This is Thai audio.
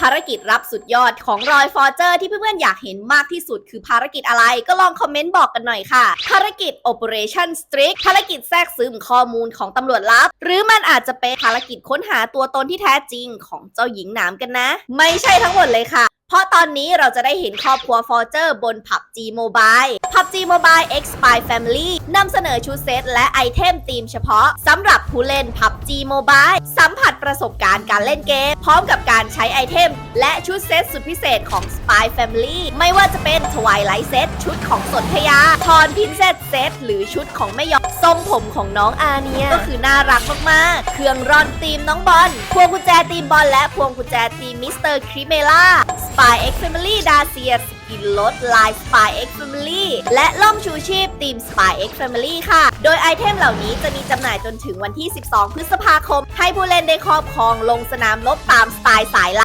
ภารกิจรับสุดยอดของรอยฟอร์เจอร์ที่เพื่อนๆอยากเห็นมากที่สุดคือภารกิจอะไรก็ลองคอมเมนต์บอกกันหน่อยค่ะ ภารกิจ Operation Strict ภารกิจแทรกซึมข้อมูลของตำรวจลับ หรือมันอาจจะเป็นภารกิจค้นหาตัวตนที่แท้จริงของเจ้าหญิงหนามกันนะ ไม่ใช่ทั้งหมดเลยค่ะเพราะตอนนี้เราจะได้เห็นครอบครัวฟอร์เจอร์บน PUBG Mobile PUBG Mobile X Spy Family นำเสนอชุดเซตและไอเทมธีมเฉพาะสำหรับผู้เล่น PUBG Mobile สัมผัสประสบการณ์การเล่นเกม พร้อมกับการใช้ไอเทม และชุดเซตสุดพิเศษของ Spy Family ไม่ว่าจะเป็น Twilight Set ชุดของสนธยา ทอนพินเซตเซตหรือชุดของแม่ยอกทรงผมของน้องอาเนีย ก็คือน่ารักมากๆ เครื่องร่อนธีมน้องบอล พวงกุญแจธีมบอลและพวงกุญแจธีมมิสเตอร์คริเมล่า Spy X Family ดาเซียสกินลดลาย Spy X Family และล่มชูชีพทีม Spy X Family ค่ะ โดยไอเทมเหล่านี้จะมีจำหน่ายจนถึงวันที่ 12 พฤษภาคม ให้ผู้เล่นได้ครอบครองลงสนามลบตามสไตล์สายลับ